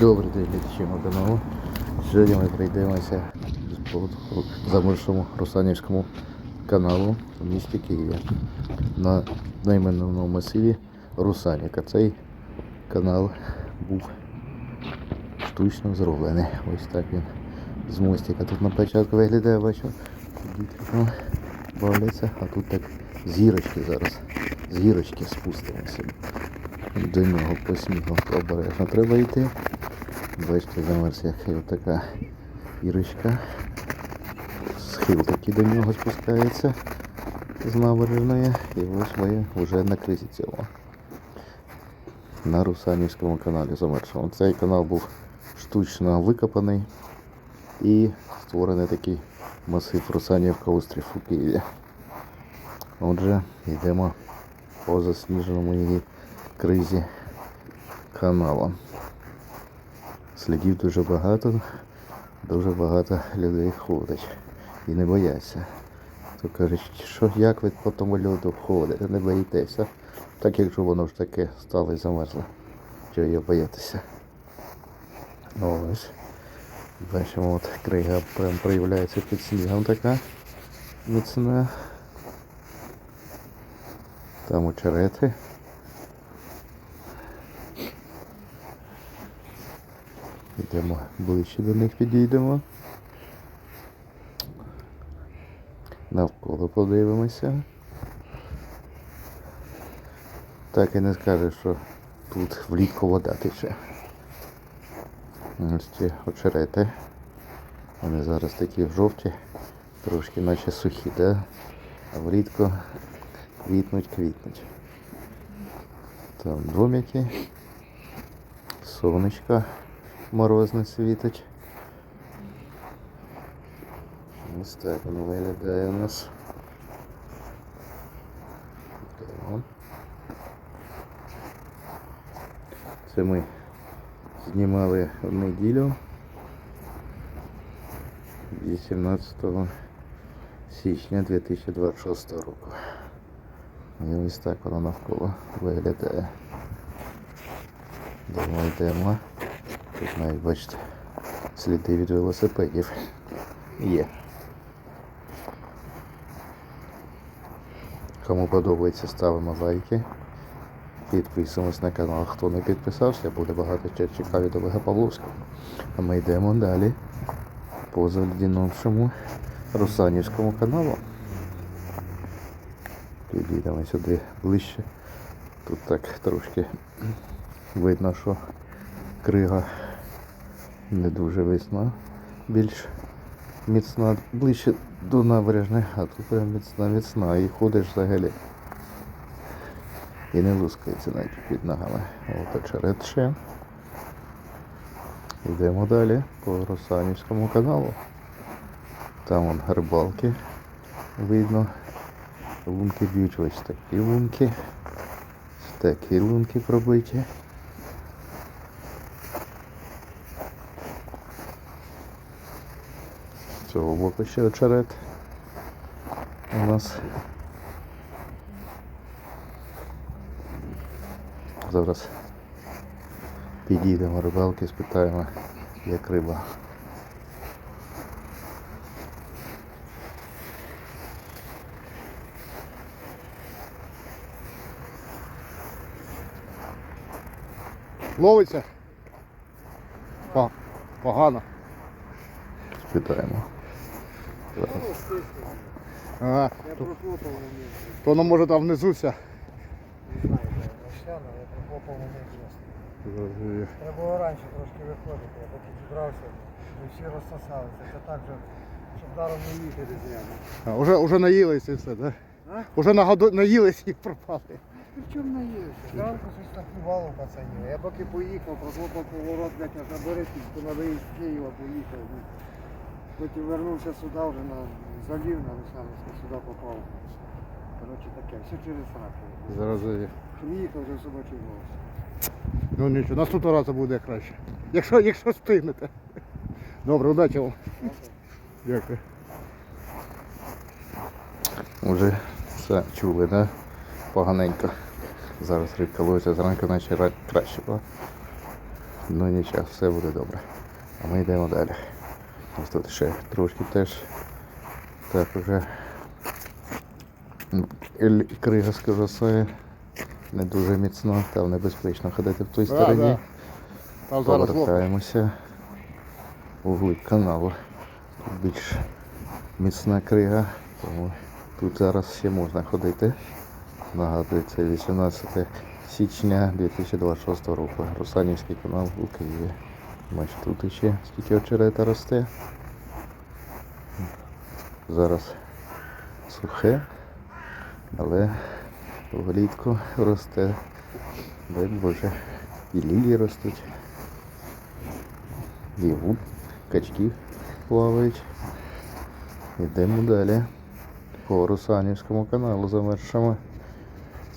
Добрий день, мого каналу. Сьогодні ми прийдемося по замершому Русанівському каналу в місті Києві на найменовому масиві Русаніка. Цей канал був штучно зроблений. Ось так він з мостика. Тут на початку виглядає, бачу, діти бавляться, а тут так з гірочки зараз. З гірочки спустимося. До нього по снігу обережно треба йти. Бачите, замерз як така ірочка. Схил такий до нього спускається з набережної. І ось ми вже на кризі цього. На Русанівському каналі замершому. Цей канал був штучно викопаний і створений такий масив Русанівка острів у Києві. Отже, йдемо по засніженому її кризі каналу. Слідів дуже багато, дуже багато людей ходить і не бояться. То кажуть, що як ви по тому льоду ходите, не боїтеся. Так якщо воно ж таке стало і замерзло. Чого його боятися? Ось. Бачимо, от крига прям проявляється під снігом така міцна. Там очерети. Йдемо ближче до них підійдемо. Навколо подивимося. Так і не скажеш, що тут влітку вода тече. Ось ці очерети. Вони зараз такі жовті, трошки наче сухі, да? а влітку квітнуть, квітнуть. Там домики, сонечко морозне світить. Ось так воно виглядає у нас. Це ми знімали в неділю 18 січня 2026 року. І ось так воно навколо виглядає. Йдемо, йдемо. Тут навіть бачите, сліди від велосипедів є. Кому подобається, ставимо лайки. Підписуємось на канал. Хто не підписався, буде багато ще цікаві до Олега Павловського. А ми йдемо далі по Зальдіновшому Русанівському каналу. Підійдемо сюди ближче. Тут так трошки видно, що крига не дуже весна, більш міцна, ближче до набережної, а тут прям міцна міцна і ходиш взагалі. І не лускається навіть під ногами. От очерет ще. Йдемо далі по Росанівському каналу. Там вон рибалки видно. Лунки б'ють ось такі лунки. Такі лунки пробиті. Цього боку ще очерет у нас. Зараз підійдемо рибалки, спитаємо, як риба. Ловиться? Погано. Спитаємо. Я То, прохлопав то воно може там внизу вся. не знаю, де Рощана, я прохлопав на них чесно. Треба було раніше трошки виходити, я поки зібрався, ми всі розсосалися. Це так же, щоб даром не їхати зря. А, уже, уже наїлися і все, да? А? Уже нагоду, наїлися і пропали. При чому наївся? Зранку щось так плювало у пацанів. Я поки поїхав, прохлопав поворот, блядь, аж на Бориспіль, на виїзд з Києва поїхав. ну. Потім вернувся сюди вже на залів на Лисановську, сюди попав. Коротше таке, все через раки. Зараз. е, Приїхав вже в собачий голос. Ну нічого, наступного разу буде краще. Якщо, якщо встигнете. Добре, удачі вам. Дякую. Уже все чули, да? Поганенько. Зараз рибка ловиться зранку, наче краще було. Ну нічого, все буде добре. А ми йдемо далі. Ось тут ще трошки теж так уже крига скажу не дуже міцно, там небезпечно ходити в той Да, стороні. да. Повертаємося у глиб каналу. Тут більш міцна крига, тому тут зараз ще можна ходити. Нагадую, це 18 січня 2026 року. Русанівський канал у Києві. Бачите, тут ще скільки очерета росте. Зараз сухе, але влітку росте. Дай Боже. І лілії ростуть. І губ, качки плавають. Йдемо далі. По Русанівському каналу замершимо.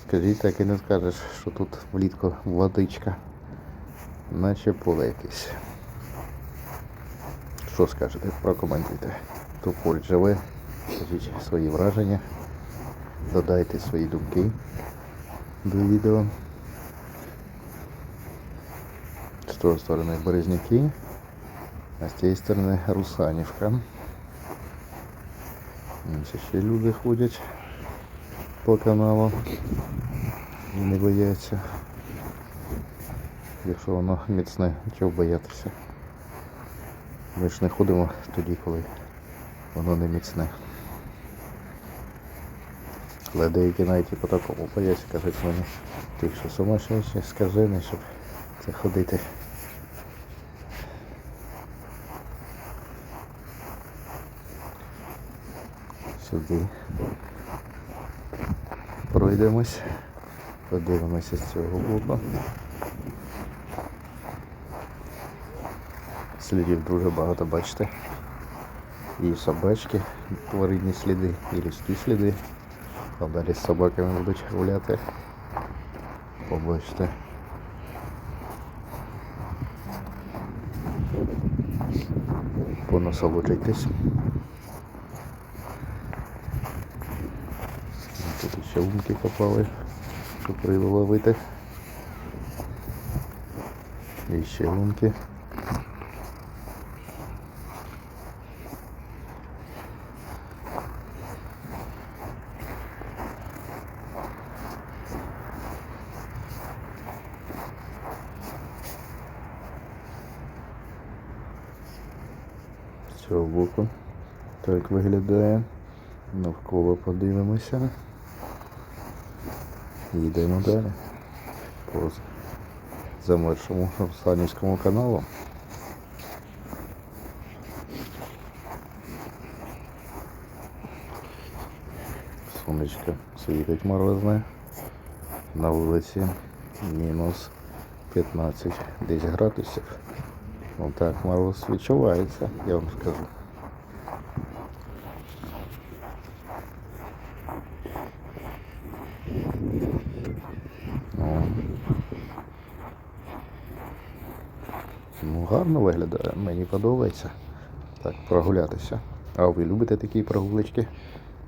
Скажіть, так і не скажеш, що тут влітку водичка. Наче поле якесь. Що скажете? Прокоментуйте. Хто поруч живе, скажіть свої враження. Додайте свої думки до відео. З тої сторони Березняки, а з тієї сторони Русанівка. Ось ще люди ходять по каналу і не бояться. Якщо воно міцне, чого боятися. Ми ж не ходимо тоді, коли воно не міцне. Але деякі навіть і по такому бояться, кажуть мені, ти що сумасшедший, скажи не, щоб це ходити. Сюди. Пройдемось. Подивимося з цього боку. Слідів дуже багато, бачите. І собачки, тваринні сліди, і людські сліди. Там далі з собаками будуть гуляти. Побачите. Понасолоджуйтесь. Тут ще лунки попали, щоб рибу ловити. І ще лунки. Цього боку так виглядає. Навколо подивимося. І йдемо далі. По замершому Русанівському каналу. Сонечко світить морозне. На вулиці мінус 15 десь градусів. Ну так, мороз відчувається, я вам скажу. Ну, ну гарно виглядає, мені подобається. Так, прогулятися. А ви любите такі прогулочки?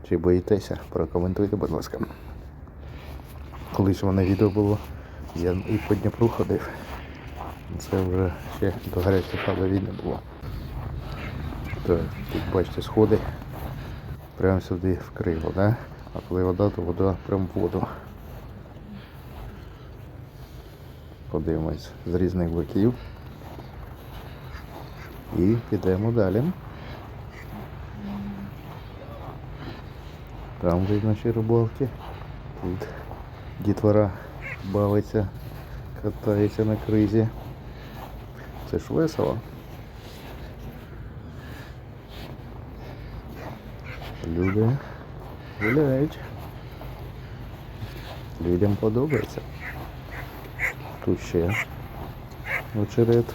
Чи боїтеся? Прокоментуйте, будь ласка. Колись у мене відео було, я і по Дніпру ходив. Це вже ще до гарячої фази війни було. Так, тут бачите сходи. Прямо сюди в криво, да? А коли вода, то вода прямо в воду. Подивимось з різних боків. І підемо далі. Там видно ще рибалки. Тут дітвора бавиться, катається на кризі. Це ж весело. Люди гуляють. Людям подобається. Тут ще очерет.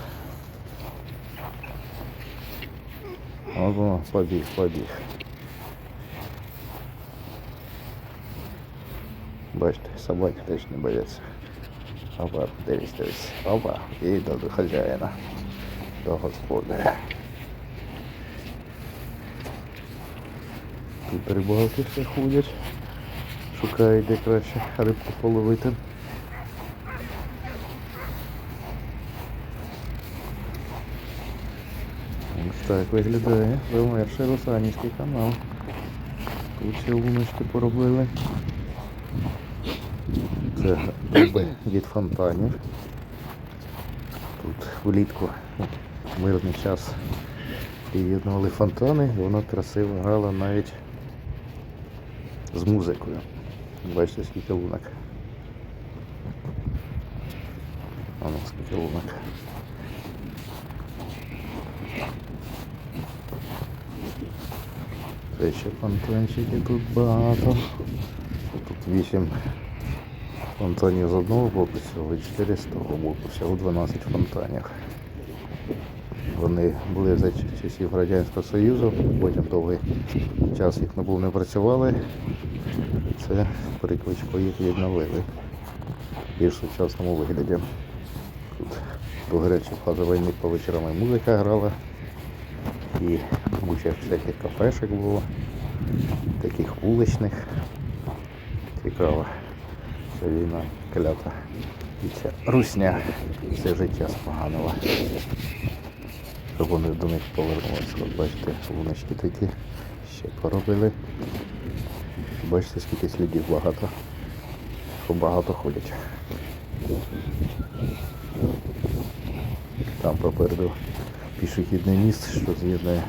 Ого, побіг, побіг. Бачите, собаки теж не бояться. Опа, дивись, дивись. Опа. І до хазяїна. До господаря. Тут рибалки все ходять. Шукають де краще рибку половити. Так виглядає. Вимерший Русанівський канал. Тут ще луночки поробили. Це труби від фонтанів. Тут влітку мирний час приєднували фонтани, і воно красиво грало навіть з музикою. Бачите, скільки лунок. Воно скільки лунок. Це ще фонтанчики тут багато. Тут 8 фонтанів з одного боку, всього і 4 з того боку, всього 12 фонтанів. Вони були за часів Радянського Союзу, потім довгий час їх не був не працювали. Це прикличко їх відновили більш сучасному вигляді. Тут, до речі, в фазовий міг по вечорам і музика грала. І куча всяких кафешок було, таких вуличних. Цікаво. Це війна клята. І ця русня все життя споганила. Щоб вони до них повернулися. От бачите, вуночки такі ще поробили. Бачите, скільки слідів багато. Що багато ходять. Там попереду пішохідний міст, що з'єднує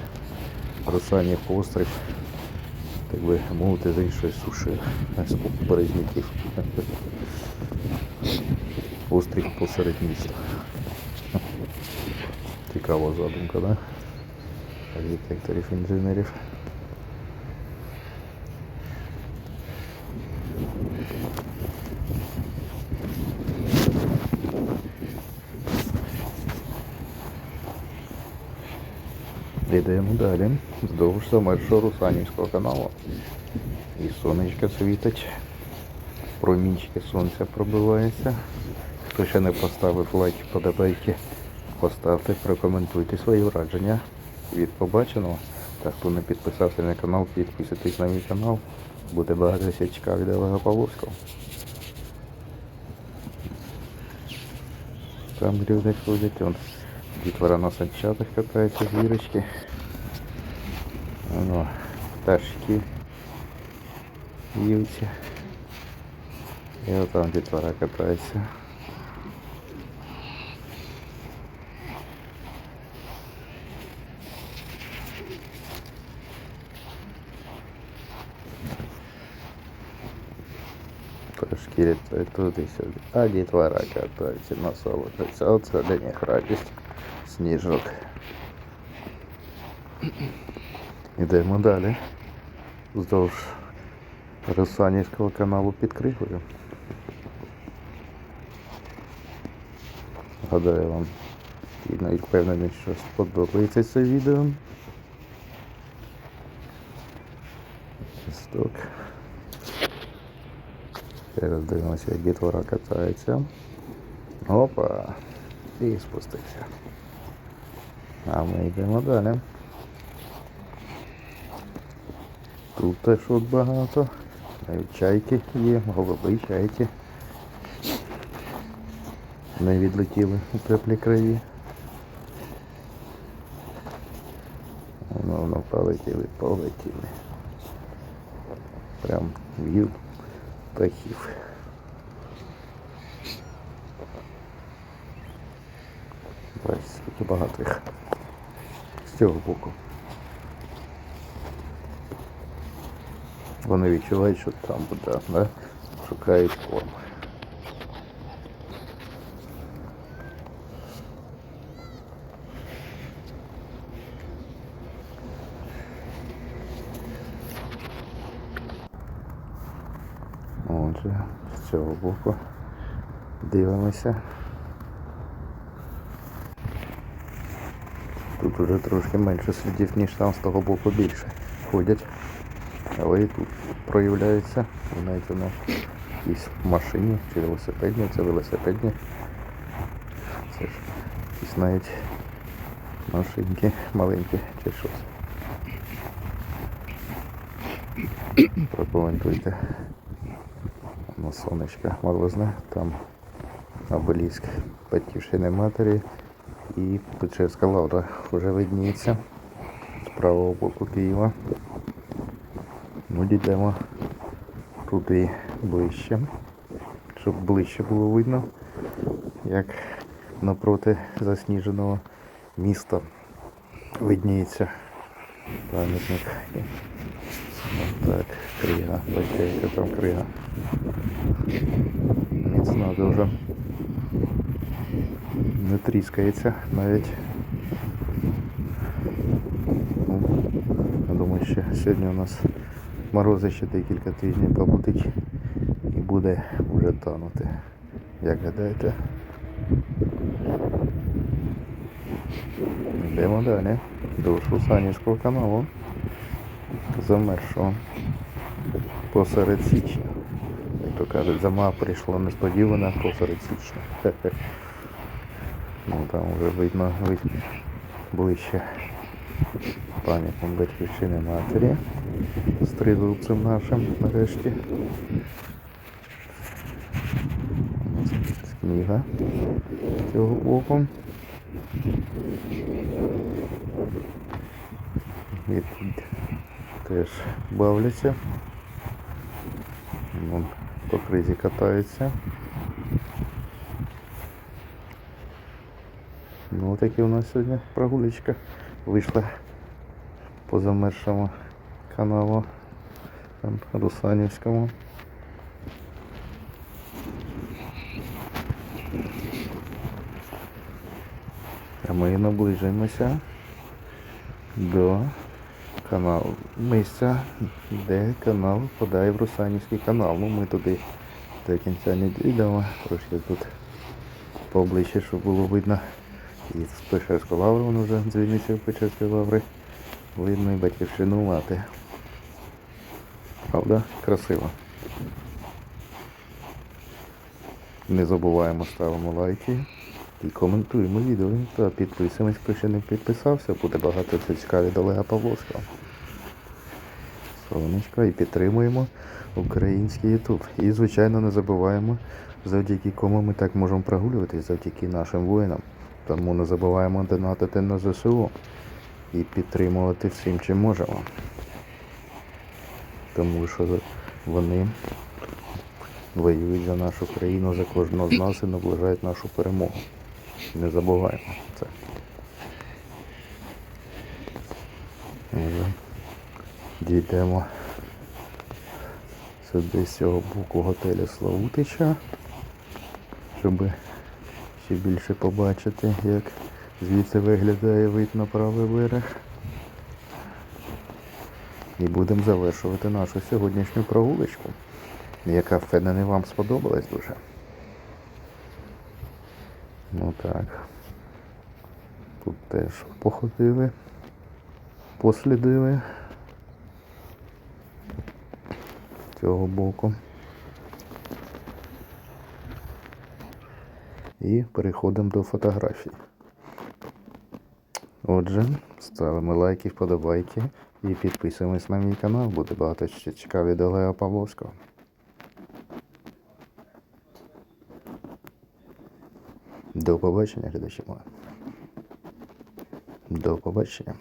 Русанів острів, так би мовити, з іншої суші з березняків. Острів посеред міста. Цікава задумка, да? Архітекторів інженерів. Йдемо далі. Вздовж замершого Русанівського каналу. І сонечко світить. Промінчики сонця пробивається. Хто ще не поставив лайки, подобайки, поставте, прокоментуйте свої враження від побаченого. Та хто не підписався на канал, підписуйтесь на мій канал. Буде багато цікавого від Олега Павловського. Там люди ходять, он дітвора на санчатах катаються, звірочки. Воно, пташки в'ються. І отам дітвора катається. Трошки літають туди-сюди. А дітвора катається, насолоджується. Оце для них радість. Сніжок. Йдемо далі. Вздовж Русанівського каналу під Кригою. Гадаю вам і навіть впевнений, що сподобається це відео. Сток. Зараз дивимося, як дітвора катається. Опа! І спустився. А ми йдемо далі. Тут теж от багато. Навіть чайки є, голуби чайки. Не відлетіли у теплі краї. Воно, воно полетіли, полетіли. Прям в'ють птахів. Бачите, скільки багато їх. З цього боку. Вони відчувають, що там буде, да? шукають корм. Отже, з цього боку дивимося. Тут уже трошки менше слідів, ніж там з того боку більше ходять. Але і тут проявляється. Навіть воно якісь машині чи велосипедні, це велосипедні. Це ж якісь навіть машинки маленькі чи щось. Прокоментуйте. На сонечко морозне, там обеліск батьківщини матері і Печерська лавра вже видніється. з правого боку Києва. Ну, дійдемо туди ближче, щоб ближче було видно, як напроти засніженого міста видніється пам'ятник. Так, крига, бачите, яка там крига. Міцна дуже. Не тріскається навіть. Ну, Я думаю, що сьогодні у нас морози ще декілька тижнів побудуть і буде вже танути. Як гадаєте? Йдемо далі. До Шусанівського каналу. Замершого. Посеред січня. Як то кажуть, зима прийшла несподівано посеред січня. Ну там вже видно вид ближче пам'ятник батьківщини матері з тризубцем нашим нарешті. Книга цього боку. І тут теж бавляться. Вон по кризі катаються. Ну, такі у нас сьогодні прогулечка вийшла по замершому каналу там, Русанівському. А ми наближуємося до каналу місця, де канал подає в Русанівський канал. Ну ми туди до кінця не дійдемо, трошки тут поближче, щоб було видно. І з Печерської лаври він вже дзвіниця в Печерської лаври. Видно і батьківщину мати. Правда? Красиво. Не забуваємо, ставимо лайки і коментуємо відео та підписуємось, хто ще не підписався, буде багато цікаві до Олега Павловського. Сонечко і підтримуємо український YouTube. І, звичайно, не забуваємо, завдяки кому ми так можемо прогулюватись, завдяки нашим воїнам. Тому не забуваємо донатити на ЗСУ і підтримувати всім, чим можемо. Тому що вони воюють за нашу країну, за кожного з нас і наближають нашу перемогу. Не забуваємо це. Дійдемо сюди з цього боку готелю Славутича, щоб ще більше побачити, як звідси виглядає вид на правий берег. І будемо завершувати нашу сьогоднішню прогулочку, яка впевнений вам сподобалась дуже. Ну так. Тут теж походили, послідили цього боку. І переходимо до фотографій. Отже, ставимо лайки, вподобайки і підписуємось на мій канал. Буде багато ще цікаві до Олега Павловського. До побачення, глядачі мої. До побачення.